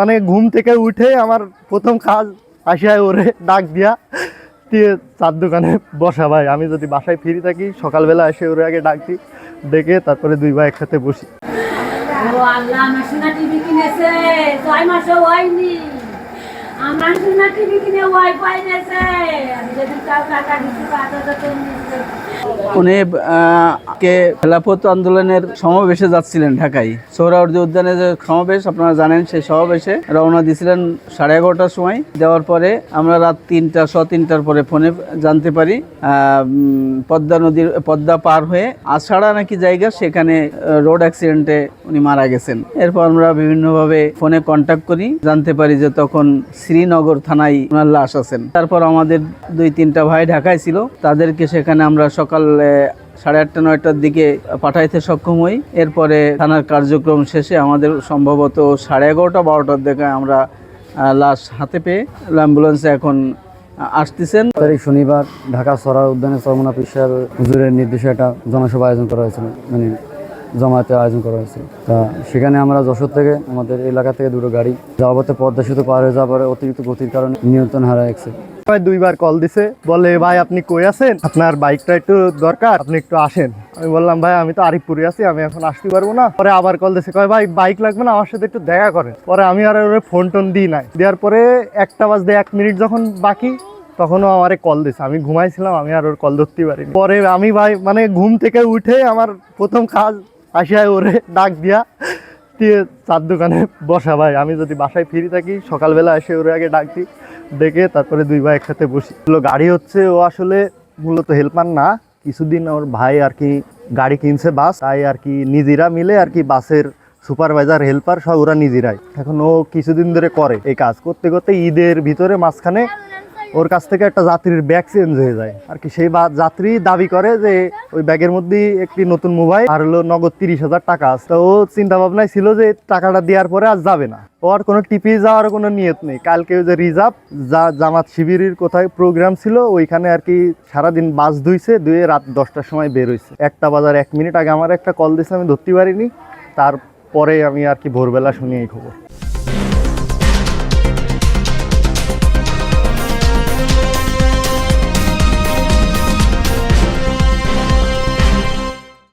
মানে ঘুম থেকে উঠে আমার প্রথম কাজ আসিয়ায় ওরে ডাক দিয়া দিয়ে চার দোকানে বসা ভাই, আমি যদি বাসায় ফিরে থাকি, সকালবেলা এসে ওরে আগে ডাক দিই ডেকে তারপরে দুই ভাই একসাথে বসি। আল্লাহ টিভি কিনেছে, ছয় মাসও হয়নি। আমার টিভি কিনে ওয়াইফাই আমি যদি টাকা পাঁচ হাজার তো। উনি কে খেলাফত আন্দোলনের সমাবেশে যাচ্ছিলেন ঢাকায়। সোহরাওয়ার্দী উদ্যানে যে সমাবেশ, আপনারা জানেন সেই সমাবেশে রওনা দিয়েছিলেন সাড়ে এগারোটার সময়। দেওয়ার পরে আমরা রাত তিনটা শ তিনটার পরে ফোনে জানতে পারি পদ্মা নদীর, পদ্মা পার হয়ে আষাঢ়া নাকি জায়গা, সেখানে রোড অ্যাক্সিডেন্টে উনি মারা গেছেন। এরপর আমরা বিভিন্নভাবে ফোনে কন্ট্যাক্ট করি, জানতে পারি যে তখন শ্রীনগর থানায় ওনার লাশ আছেন। তারপর আমাদের দুই, তিনটা ভাই ঢাকায় ছিল। তাদেরকে সেখানে আমরা সকাল সাড়ে আটটা, নয়টার দিকে পাঠাইতে সক্ষম হই। এরপরে থানার কার্যক্রম শেষে আমাদের সম্ভবত সাড়ে এগারোটা, বারোটার দিকে আমরা লাশ হাতে পেয়ে অ্যাম্বুলেন্সে এখন আসতেছেন। তারিখ শনিবার ঢাকা সরার উদ্যানে চরমনা পিসার হুজুরের নির্দেশে একটা জনসভা আয়োজন করা হয়েছিল। মানে জমায়েতের আয়োজন করা হয়েছে। তা সেখানে আমরা যশোর থেকে আমাদের এলাকা থেকে দুটো গাড়ি যাওয়ার পথে পদ্মা সেতু পার হয়ে যাওয়ার পরে অতিরিক্ত গতির কারণে নিয়ন্ত্রণ হারা গেছে ভাই দুইবার কল দিছে, বলে, ভাই, আপনি কই আছেন? আপনার বাইকটা একটু দরকার, আপনি একটু আসেন। আমি বললাম, ভাই, আমি তো আরিফপুরে আছি, আমি এখন আসতে পারব না। পরে আবার কল দিছে, কয়, ভাই বাইক লাগবে না, আমার সাথে একটু দেখা করে। পরে আমি আর ওরে ফোন টোন দিই নাই। দেওয়ার পরে একটা বাজতে এক মিনিট যখন বাকি, তখনও আমারে কল দিছে। আমি ঘুমাইছিলাম, আমি আর ওর কল ধরতে পারিনি। পরে আমি ভাই মানে ঘুম থেকে উঠে আমার প্রথম কাজ আসিয়ায় ওরে ডাক দিয়া দিয়ে চার দোকানে বসা ভাই। আমি যদি বাসায় ফিরে থাকি, সকালবেলা এসে ওরে আগে ডাক দিই, ডেকে তারপরে দুই ভাই একসাথে বসি। গাড়ি হচ্ছে, ও আসলে মূলত হেল্পার না। কিছুদিন ওর ভাই আর কি গাড়ি কিনছে বাস, তাই আর কি নিজেরা মিলে আর কি বাসের সুপারভাইজার, হেল্পার সব ওরা নিজেরাই। এখন ও কিছুদিন ধরে করে। এই কাজ করতে করতে ঈদের ভিতরে মাঝখানে ওর কাছ থেকে একটা যাত্রীর ব্যাগ চেঞ্জ হয়ে যায়। আর কি সেই যাত্রী দাবি করে যে ওই ব্যাগের মধ্যে একটি নতুন মোবাইল আর হলো নগদ তিরিশ হাজার টাকা আছে। তো ও চিন্তা ভাবনায় ছিল যে টাকাটা দেওয়ার পরে আর যাবে না। ও আর কোনো টিপি যাওয়ার কোনো নিয়ত নেই। কালকে যে রিজার্ভ যা জামাত শিবিরের কোথায় প্রোগ্রাম ছিল, ওইখানে আর কি সারাদিন বাস ধুইছে, ধুয়ে রাত দশটার সময় বের হয়েছে একটা বাজার এক মিনিট আগে আমার একটা কল দিছে, আমি ধরতে পারিনি। তারপরে আমি আর কি ভোরবেলা শুনি এই খবর।